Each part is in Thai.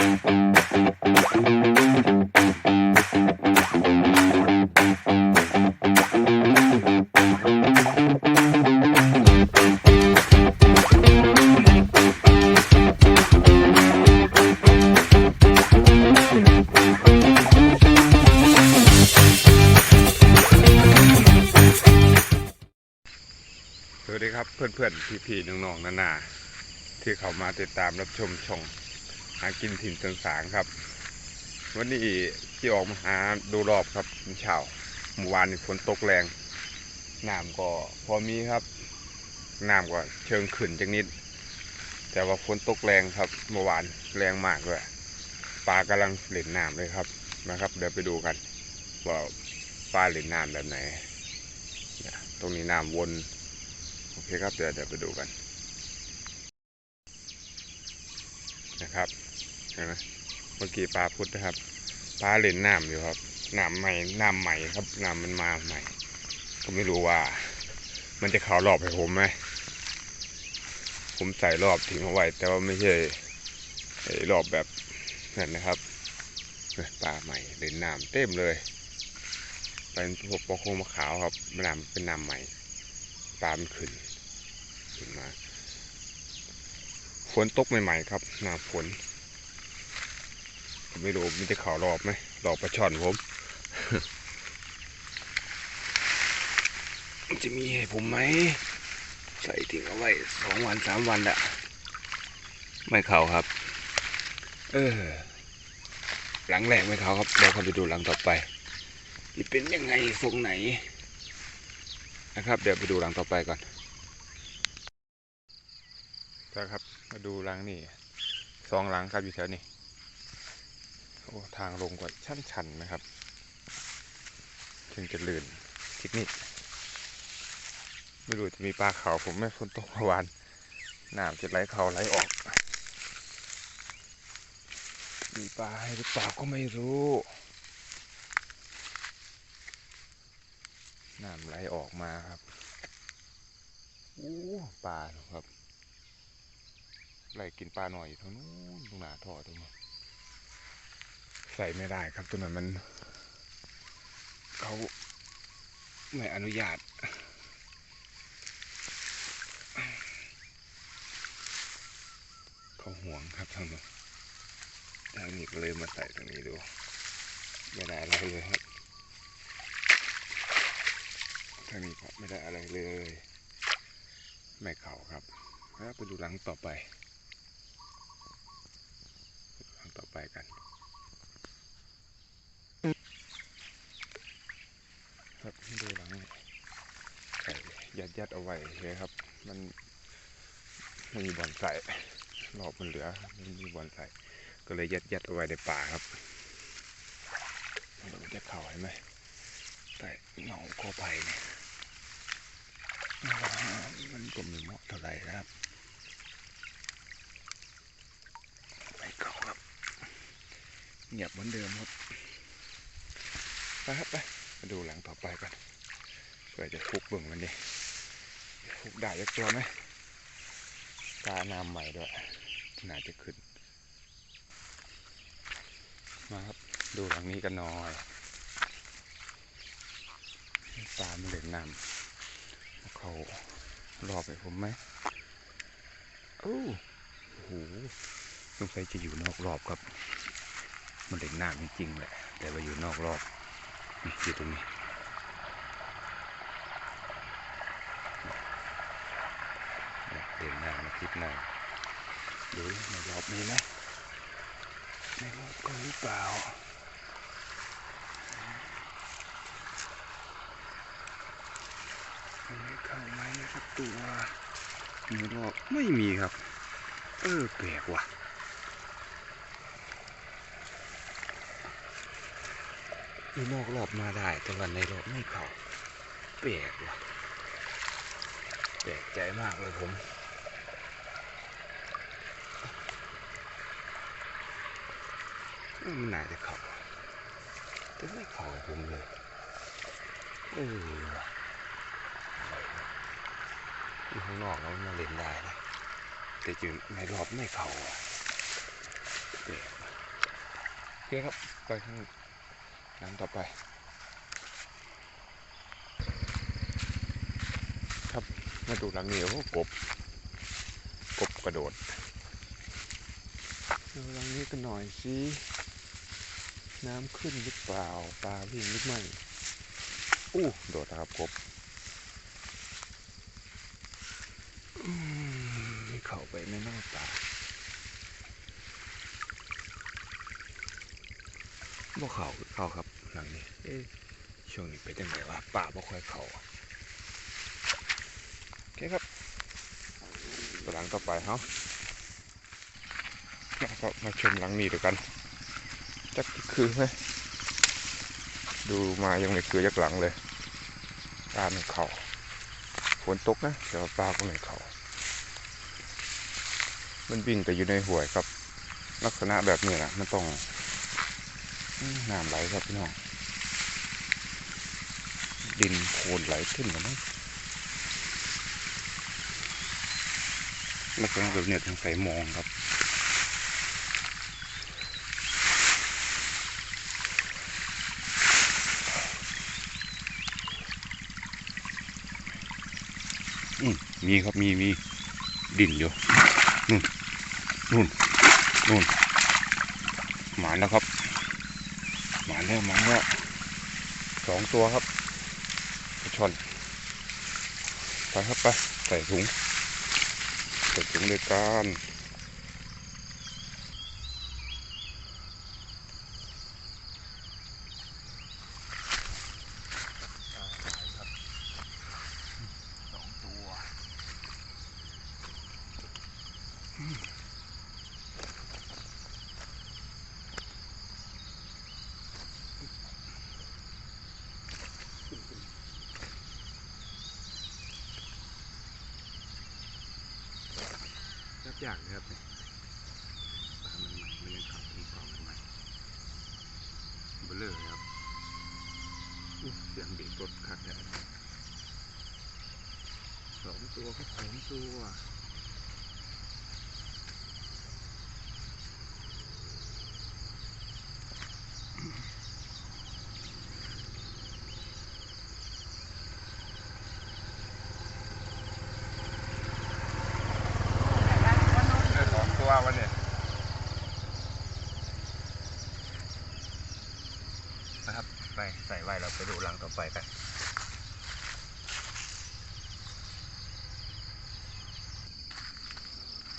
สวัสดีครับเพื่อนๆพี่ๆน้องๆนานาที่เขามาติดตามรับชมช่อง หากินถิ่นต่างๆครับ วันนี้ที่ออกมาหาดูรอบครับเช้าเมื่อวานฝนตกแรงน้ำก็พอมีครับน้ำก็เชิงขึ้นจังนิด แต่ว่าฝนตกแรงครับเมื่อวานแรงมากด้วยปลากำลังเล่นน้ำเลยครับนะครับ เดี๋ยวไปดูกันว่าปลาเล่นน้ำแบบไหนตรงนี้น้ำวนโอเคครับเดี๋ยวเดี๋ยวไปดูกันนะครับ ห็นไหมเมื่อกี้ปลาพุทธนะครับปลาเล่นน้ำอยู่ครับน้ำใหม่น้ำใหม่ครับน้ำมันมาใหม่ ก็ไม่รู้ว่า มันจะเข้ารอบให้ผมไหมผมใส่รอบทิ้งเอาไว้ แต่ว่าไม่ใช่รอบแบบนั่นนะครับปลาใหม่เล่นน้ำเต็มเลยเป็นพวกปลาโคมะขาวครับน้ำเป็นน้ำใหม่ปลามันขึ้นขึ้นมาฝนตกใหม่ๆครับหน้าฝน ไม่รู้มันจะข่าวรอบไหมรอบปลาช่อนผมจะมีให้ผมไหม ใส่ทิ้งเอาไว้สองวันสามวันละไม่เข่าครับ เออ หลังแรกไม่เข่าครับเดี๋ยวเขาจะดูหลังต่อไปจะเป็นยังไงทรงไหน นะครับ เดี๋ยวไปดูรังต่อไปก่อนนะครับมาดูรังนี่สองรังครับอยู่แถวนี้ อ้ทางลงก็ชันชันนะครับ ถึงจะลื่นทิศนี้ไม่รู้จะมีปลาเขาวผมไม่ฝนตกเมื่อวานน้ำจะไหลเขาไหลออก มีปลาให้หรือเปล่าก็ไม่รู้น้ำไหลออกมาครับอู้ปลาครับไหลกินปลาหน่อยอยู่ทางนู้นตรงหนาท่อตรงนู้ ส่ไม่ได้ครับตัวนั้นมันเขาไม่อนุญาต เขาห่วงครับทางนู้นทางนี้ก็เลยมาใส่ตรงนี้ดู ไม่ได้อะไรเลยครับทางนี้ครับไม่ได้อะไรเลย ไม่เข่าครับแล้วไปดูหลังต่อไป หลังต่อไปกัน ครับดูหลังใส่ยัดยัดเอาไว้เลยครับ มันไม่มีบอลใส่รอบมันเหลือไม่มีบอลใส่ก็เลยยัดยัดเอาไว้ในป่าครับมันจะเข่าเห็นไหมใส่เงาโคไผ่เนี่ยมันก็ไม่เหมาะเท่าไหร่นะครับไปเก่าครับเงียบเหมือนเดิมครับไปครับไป มาดูหลังต่อไปก่อนเพื่อจะฟุกเบิ่งมันดิฟุกได้ยักตัวไหมตาน้ำใหม่ด้วยน่าจะขึ้น มาครับดูหลังนี้กันหน่อยปลามันเล่นน้ำเขารอบไปผมไหมโอ้โหสงสัยจะอยู่นอกรอบครับ มันเล่นน้ำจริงๆแหละ แต่ว่าอยู่นอกรอบ อยู่ตรงนี้เนี่ยเล่นน้ำมาคิดหน้าดูในรอบมีไหมในรอบก็หรือเปล่าไม่เข้าไหมสักตัวในรอบไม่มีครับ เออแปลกว่ะ อยู่นอกรอบมาได้ แต่วันในรอบไม่เข้าแปลกว่ะแปลกใจมากเลยผมมันน่าจะเข้าแต่ไม่เข้าผมเลยเอออยู่ข้างนอกแล้วมาเล่นได้นะแต่อยู่ในรอบไม่เข้าอะเคครับไปข้าง หลังต่อไป ครับมาดูหลังนี้โอ้กบ กบกระโดดดูหลังนี้กันหน่อยสิน้ำขึ้นหรือเปล่าปลาวิ่งหรือไม่อู้โดดครับกบอืมเข้าไปในนอกป่า บ่เข้าเข้าครับหลังนี้เอ๊ะช่วงนี้เป็นยังไงวะป่าบ่ค่อยเข้าโอเคครับตัวหลังต่อไปเฮาแล้วก็มาชมหลังนี้ด้วยกันจักคือไหมดูมายังไม่คือยักหลังเลยปลาไม่เขาฝนตกนะแต่ว่าปลาก็ไม่เขามันวิ่งแต่อยู่ในห่วยครับ ลักษณะแบบนี้นะมันต้องอืม น้ำไหลครับพี่น้องดินโคลนไหลขึ้นมานะลักษณะแบบเนี้ยทางใส่มองครับอืมมีครับมีมีดินอยู่นู่นนู่นนู่นหมานแล้วครับ หมานแล้วหมานแล้วสองตัวครับปลาช่อนไปครับไปใส่ถุงใส่ถุงเลยกัน อย่างนะครับเนี่ยปลามันใหม่มันยังขับเป็นกล่องใหม่เบลเลอร์ครับเสียงเบรกรถขัดแท้สองตัวครับสองตัวได้สองตัววันเนี่ยนะครับ ไปใส่ไว้เราไปดูรังต่อไปกัน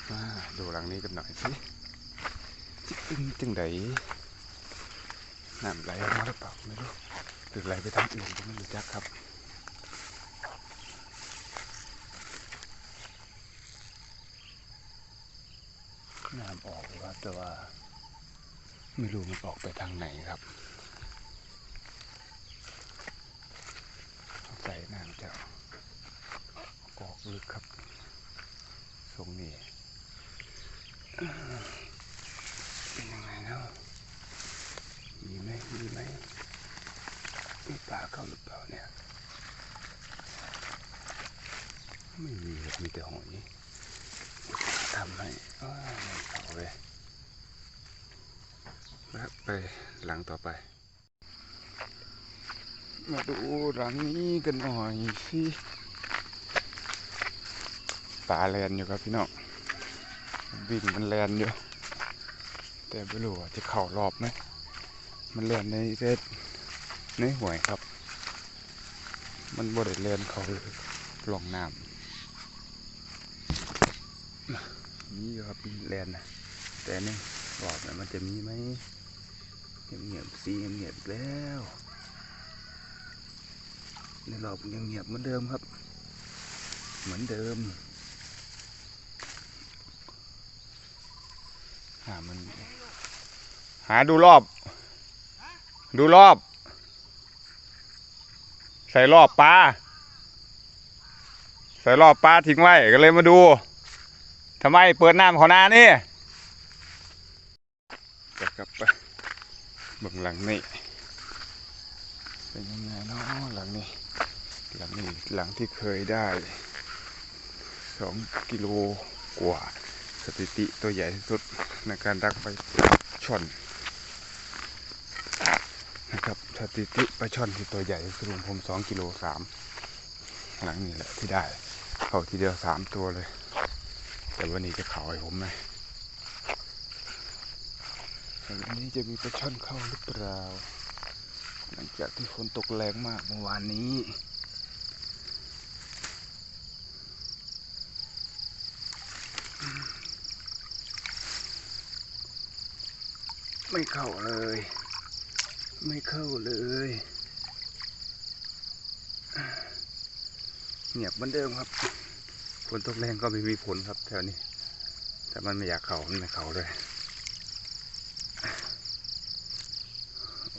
มาดูหลังนี้กันหน่อยสิจิตึงจังไดน้ำไหลออกมาหรือเปล่าไม่รู้หรือไหลไปทางอื่นก็ไม่รู้จักครับน้ำออกครับแต่ว่า ไม่รู้มันออกไปทางไหนครับใส่น้ำจะออก ลึกครับทรงนี้เป็นยังไงแล้วมีไหมมีไหมมีปลาเขาหรือเปล่าเนี่ย ไม่มีครับมีแต่หอยทำให้อ้าไม่เข้าเลยแล้วไปหลังต่อไป มาดูหลังนี้กันหน่อยสิาแลนอยู่ครับพี่น้องวิ่งมันแลนอยู่แต่ไม่รู้ว่าจะเข้ารอบไหมมันแลนในเรดในห่วยครับ มันบริแลนเขาลงน้ำมีอยู่ครับมีแลนนะแต่นี่รอบนี่ยมันจะมีไหมเงียบๆสีเงียบๆแล้วในรอบยังเงียบเหมือนเดิมครับ เหมือนเดิม หามัน หาดูรอบ ดูรอบ ใส่รอบปลาใส่รอบปลาทิ้งไว้ก็เลยมาดูทำไมเปิดน้ำเขานานี่จะกลับไปเบื้องหลังนี่เป็นยังไงเนาะหลังนี้ หลังนี้หลังที่เคยได้สองกิโลกว่า สถิติตัวใหญ่ที่สุดในการรักไปช่อนนะครับสถิติปลาช่อนที่ตัวใหญ่ที่สุดของผมสองกิโลสามหลังนี้แหละที่ได้เข้าทีเดียวสามตัวเลย แต่วันนี้จะเข่าให้ผมไหมวันนี้จะมีปลาช่อนเข้าหรือเปล่า หลังจากที่ฝนตกแรงมากเมื่อวานนี้ ไม่เข้าเลย ไม่เข้าเลย เงียบเหมือนเดิมครับฝนตกแรงก็ไม่มีผลครับแถวนี้ แต่มันไม่อยากเข้ามันไม่เข้าเลย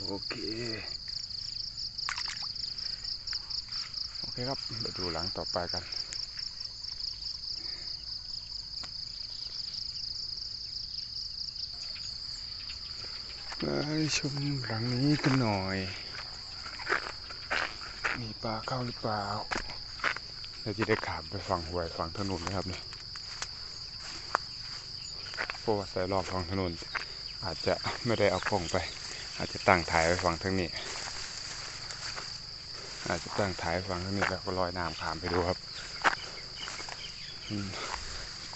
โอเค โอเคครับไปดูหลังต่อไปกัน ไปชมหลังนี้กันหน่อย มีปลาเข้าหรือเปล่าเราจะได้ขามไปฝั่งห้วยฝั่งถนนนะครับเนี่ยเพราะว่าสายรอบฝั่งถนน อาจจะไม่ได้เอากล้องไป อาจจะตั้งถ่ายไว้ฝั่งทางนี้ อาจจะตั้งถ่ายไว้ฝั่งทางนี้แล้วก็ลอยน้ำขามไปดูครับ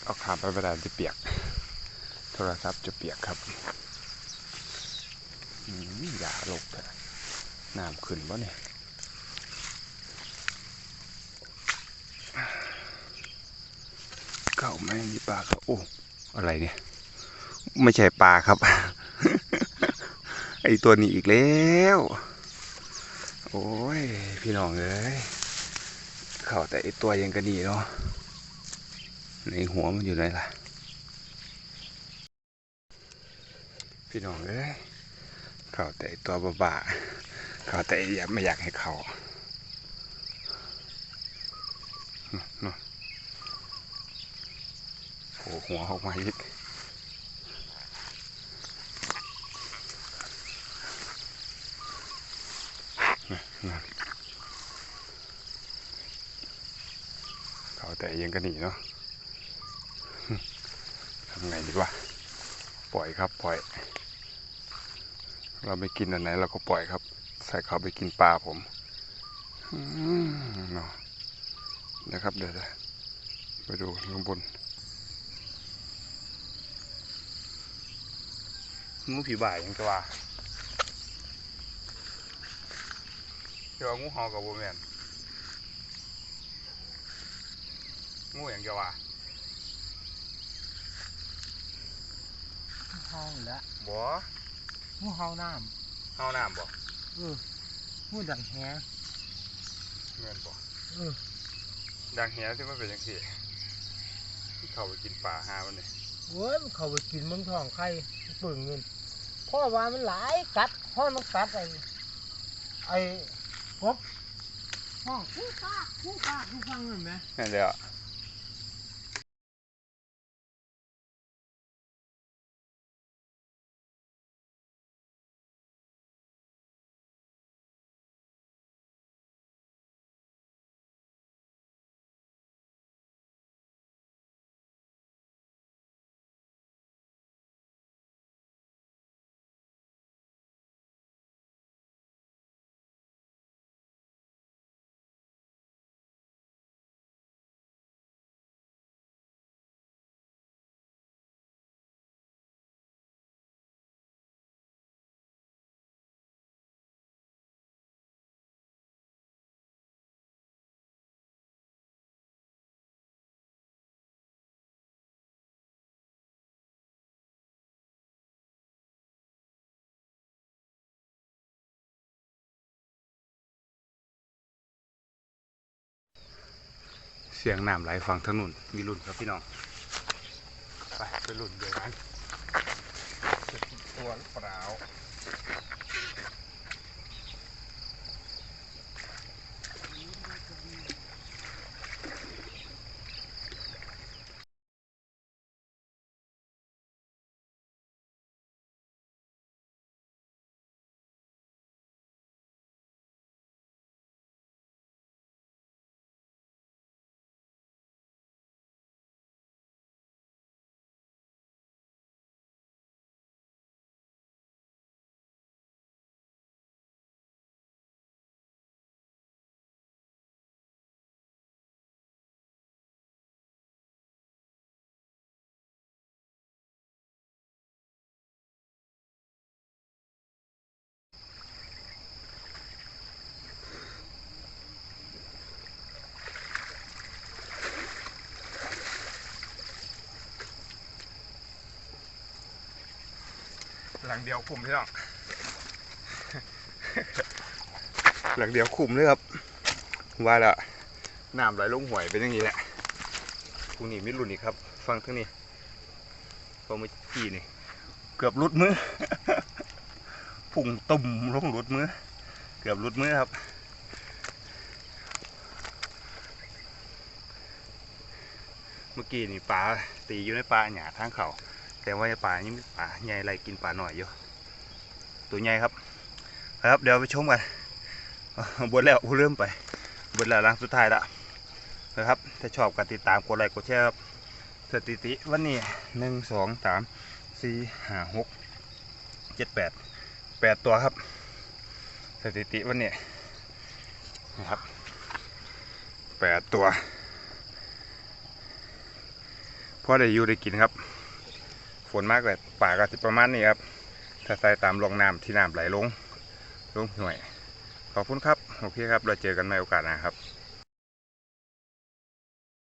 เอาขามไปไม่ได้มันจะเปียก โทรศัพท์จะเปียกครับ อย่าลกน้ำขึ้นวะเนี่ยเข้าไหมมีปลาเขาโอ้อะไรเนี่ย ไม่ใช่ปลาครับ ไอตัวนี้อีกแล้ว โอ้ย พี่น้องเอ้ยเข้าแต่ไอตัวยังกระดีเนาะในหัวมันอยู่ไหนล่ะ พี่น้องเอ้ย เข้าแต่ตัวบ้าๆเข้าแต่ไอ้อย่าไม่อยากให้เขานนโผล่หัวออกมาอีกเขาแต่ยังก็หนีเนาะทำไงดีวะปล่อยครับ ปล่อย เราไม่กินอันไหนเราก็ปล่อยครับ ใส่เขาไปกินปลาผมอืมเนาะนะครับเดี๋ยวจะไปดูข้างบนงูผีบ่ายยังจะว่าเดี๋ยวางูเห่ากับโบแมนงูอย่างจะว่าเฮาแหละบ่ หูเฮาน้เห่าน้ำบ่ำเออหูดังแฮแม่นบ่เออดังเหียที่มันเป็นยังสี่เขาไปกินปลาหาวันนี้โอ้ยมันเข้าไปกินเมืองทองไข่เปิ่งเงินเพราะว่ามันหลายกัดเพราะมันกัดไอ้ไอ้กบห้องคู่กากคู่กากคู่ฟังเห็นไหมนั่นเดียว สียงน้ำไหลฝั่งถนนมีรุ่นครับพี่น้อง ไปไปรุ่นเดียวกันจะติดตัวเปล่า ลังเดียวคุมพี่น้องหลังเดียวคุมเลยครับ ว่าละน้ำไหลลงห่วยเป็นอย่างนี้แหละกูนี่มิดรุ่นอีกครับ ฟังทั้งนี้พอเมื่อกี้นี่ เกือบรุดมือพุ่งตุ่มลงรุดมือ เกือบรุดมือครับเมื่อกี้นี่ปลาตีอยู่ในปลาหยาทางเขา แต่ว่าปลายังมีปลาใหญ่ไรกินปลาหน่อยอยู่ตัวใหญ่ครับครับเดี๋ยวไปชมกันบนแล้วเริ่มไปบนแล้วหลังสุดท้ายละนะครับถ้าชอบก็ติดตามกดไลค์กดแชร์ครับสถิติวันนี้หนึ่งสองสามสี่ห้าหกเจ็ดแปดแปดตัวครับ สถิติวันนี้นะครับแปดตัวพอได้อยู่ได้กินครับ นมากเลยป่าก็สิประมาณนี้ครับ ถ้าใส่ตามลงน้ำที่น้ำไหลลง ลงหน่วย ขอบคุณครับ โอเคครับ เราเจอกันในโอกาสหน้าครับ